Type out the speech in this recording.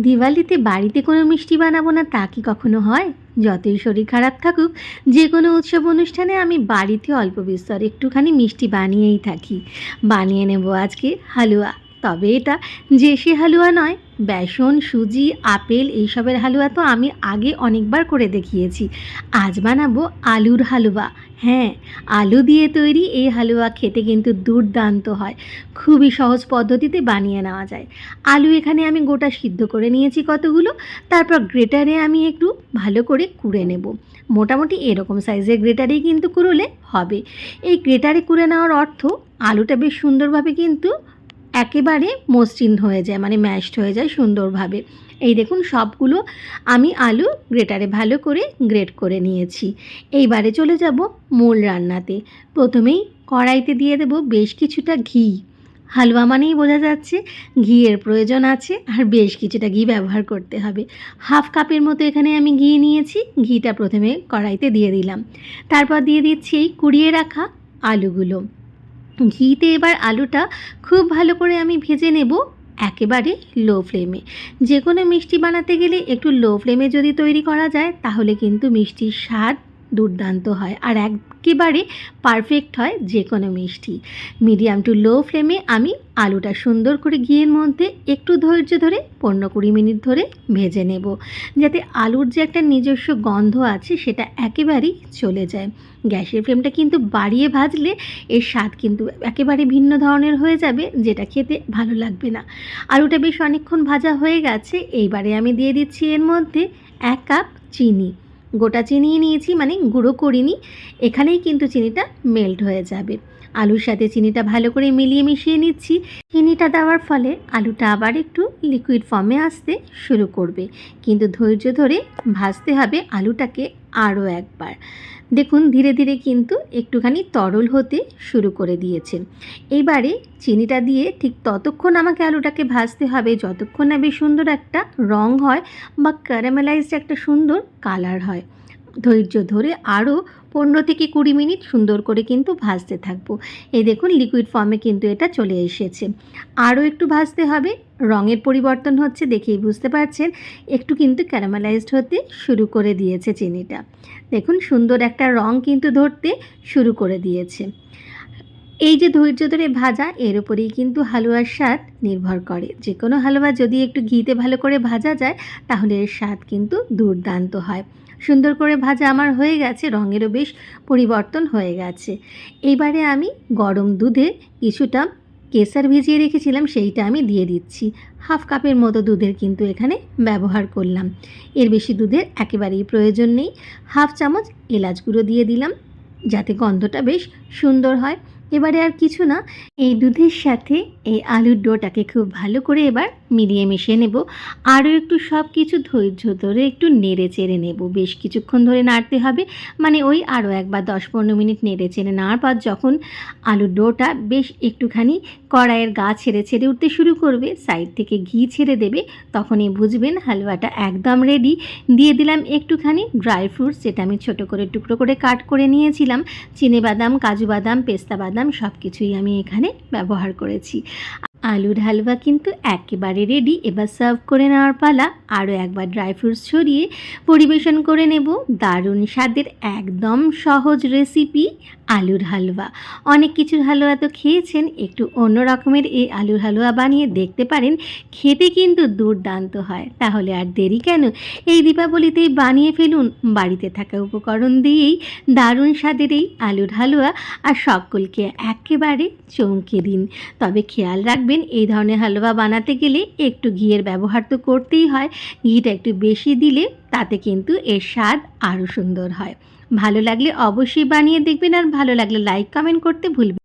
দিওয়ালিতে বাড়িতে কোনো মিষ্টি বানাবো না তা কি কখনো হয়? যতই শরীর খারাপ থাকুক, যে কোনো উৎসব অনুষ্ঠানে আমি বাড়িতে অল্প বিস্তর একটুখানি মিষ্টি বানিয়েই থাকি। বানিয়ে নেব আজকে হালুয়া। তবে এটা যে সে হালুয়া নয়। বেসন, সুজি, আপেল এইসবের হালুয়া তো আমি আগে অনেকবার করে দেখিয়েছি। আজ বানাবো আলুর হালুয়া। হ্যাঁ আলু দিয়ে তৈরি এই হালুয়া খেতে কিন্তু দুর্দান্ত হয়। খুবই সহজ পদ্ধতিতে বানিয়ে নেওয়া যায়। আলু এখানে আমি গোটা সিদ্ধ করে নিয়েছি কতগুলো, তারপর গ্রেটারে আমি একটু ভালো করে কুড়ে নেব। মোটামুটি এরকম সাইজের গ্রেটারেই কিন্তু কুড়োলে হবে। এই গ্রেটারে কুড়ে নেওয়ার অর্থ আলুটা বেশ সুন্দরভাবে কিন্তু একেবারে মসৃণ হয়ে যায় মানে ম্যাশড হয়ে যায় সুন্দরভাবে। এই দেখুন, সবগুলো আমি আলু গ্রেটারে ভালো করে গ্রেট করে নিয়েছি। এইবারে চলে যাব মূল রান্নাতে। প্রথমেই কড়াইতে দিয়ে দেব বেশ কিছুটা ঘি। হালুয়া মানেই বোঝা যাচ্ছে ঘিয়ের প্রয়োজন আছে আর বেশ কিছুটা ঘি ব্যবহার করতে হবে। হাফ কাপের মতো এখানে আমি ঘি নিয়েছি, ঘিটা প্রথমে কড়াইতে দিয়ে দিলাম। তারপর দিয়ে দিচ্ছি এই কুড়িয়ে রাখা আলুগুলো। ঘিতে এবার আলুটা খুব ভালো করে আমি ভেজে নেব একেবারে লো ফ্লেমে। যে কোনো মিষ্টি বানাতে গেলে একটু লো ফ্লেমে যদি তৈরি করা যায়, তাহলে কিন্তু মিষ্টির স্বাদ দুর্দান্ত হয়। আর একেবারে পারফেক্ট হয় যে কোনো মিষ্টি মিডিয়াম টু লো ফ্লেমে আমি আলুটা সুন্দর করে ঘিয়ের মধ্যে একটু ধৈর্য ধরে পনেরো কুড়ি মিনিট ধরে ভেজে নেব। যাতে আলুর যে একটা নিজস্ব গন্ধ আছে সেটা একেবারেই চলে যায়। গ্যাসের ফ্লেমটা কিন্তু বাড়িয়ে ভাজলে এর স্বাদ কিন্তু একেবারে ভিন্ন ধরনের হয়ে যাবে, যেটা খেতে ভালো লাগবে না। আলুটা বেশ অনেকক্ষণ ভাজা হয়ে গেছে, এইবারে আমি দিয়ে দিচ্ছি এর মধ্যে এক কাপ চিনি। গোটা চিনিয়ে নিয়েছি মানে গুঁড়ো করিনি। এখানেই কিন্তু চিনিটা মেল্ট হয়ে যাবে। আলুর সাথে চিনিটা ভালো করে মিলিয়ে মিশিয়ে নিচ্ছি। চিনিটা দেওয়ার ফলে আলুটা আবার একটু লিকুইড ফর্মে আসতে শুরু করবে। কিন্তু ধৈর্য ধরে ভাজতে হবে আলুটাকে আরও একবার। দেখুন, ধীরে ধীরে কিন্তু একটুখানি তরল হতে শুরু করে দিয়েছে। এইবারে চিনিটা দিয়ে ঠিক ততক্ষণ আমাকে আলুটাকে ভাজতে হবে। যতক্ষণ না বেশ সুন্দর একটা রং হয় বা ক্যারামেলাইজড একটা সুন্দর কালার হয়। ধৈর্য ধরে আরও পনেরো থেকে কুড়ি মিনিট সুন্দর করে কিন্তু ভাজতে থাকব। এই দেখুন লিকুইড ফর্মে কিন্তু এটা চলে এসেছে। আরও একটু ভাজতে হবে, রঙের পরিবর্তন হচ্ছে দেখেই বুঝতে পারছেন। একটু কিন্তু ক্যারামেলাইজড হতে শুরু করে দিয়েছে চিনিটা। দেখুন, সুন্দর একটা রং কিন্তু ধরতে শুরু করে দিয়েছে। এই যে ধৈর্য ধরে ভাজা, এর উপরেই কিন্তু হালুয়ার স্বাদ নির্ভর করে। যে কোনো হালুয়া যদি একটু ঘিতে ভালো করে ভাজা যায়, তাহলে এর স্বাদ কিন্তু দুর্দান্ত হয়। সুন্দর করে ভাজা আমার হয়ে গেছে, রঙেরও বেশ পরিবর্তন হয়ে গেছে। এইবারে আমি গরম দুধে কিছুটা কেসার ভিজিয়ে রেখেছিলাম, সেইটা আমি দিয়ে দিচ্ছি। হাফ কাপের মতো দুধের কিন্তু এখানে ব্যবহার করলাম। এর বেশি দুধের একেবারেই প্রয়োজন নেই। হাফ চামচ এলাচ গুঁড়ো দিয়ে দিলাম, যাতে গন্ধটা বেশ সুন্দর হয়। এবারে আর কিছু না, এই দুধের সাথে এই আলুর ডোটাকে খুব ভালো করে এবার মিলিয়ে মিশিয়ে নেব। আরও একটু সব কিছু ধৈর্য ধরে একটু নেড়ে চেড়ে নেব। বেশ কিছুক্ষণ ধরে নাড়তে হবে। মানে ওই আরও একবার দশ পনেরো মিনিট নেড়ে চেড়ে নেওয়ার পর যখন আলুর ডোটা বেশ একটুখানি কড়াইয়ের গা ছেড়ে ছেড়ে উঠতে শুরু করবে, সাইড থেকে ঘি ছেড়ে দেবে, তখনই বুঝবেন হালুয়াটা একদম রেডি দিয়ে দিলাম একটুখানি ড্রাই ফ্রুটস যেটা আমি ছোট করে টুকরো করে কাট করে নিয়েছিলাম। চিনে বাদাম, কাজু বাদাম, পেস্তা বাদাম সব কিছুই আমি এখানে ব্যবহার করেছি। আলুর হালুয়া কিন্তু একেবারে রেডি এবার সার্ভ করে নেওয়ার পালা আরও একবার ড্রাই ফ্রুটস ছড়িয়ে পরিবেশন করে নেব। দারুণ স্বাদের একদম সহজ রেসিপি আলুর হালুয়া। অনেক কিছুর হালুয়া তো খেয়েছেন, একটু অন্য রকমের এই আলুর হালুয়া বানিয়ে দেখতে পারেন, খেতে কিন্তু দুর্দান্ত হয়। তাহলে আর দেরি কেন? এই দীপাবলিতেই বানিয়ে ফেলুন, বাড়িতে থাকা উপকরণ দিয়েই দারুণ স্বাদের এই আলুর হালুয়া, আর সকলকে একেবারে চমকে দিন। তবে খেয়াল রাখবেন এই ধরনের হালুয়া বানাতে গেলে একটু ঘিয়ের ব্যবহার তো করতেই হয়। ঘিটা একটু বেশি দিলে তাতে কিন্তু এর স্বাদ আরও সুন্দর হয়। ভালো লাগলে অবশ্যই বানিয়ে দেখবেন আর ভালো লাগলে লাইক কমেন্ট করতে ভুলবেন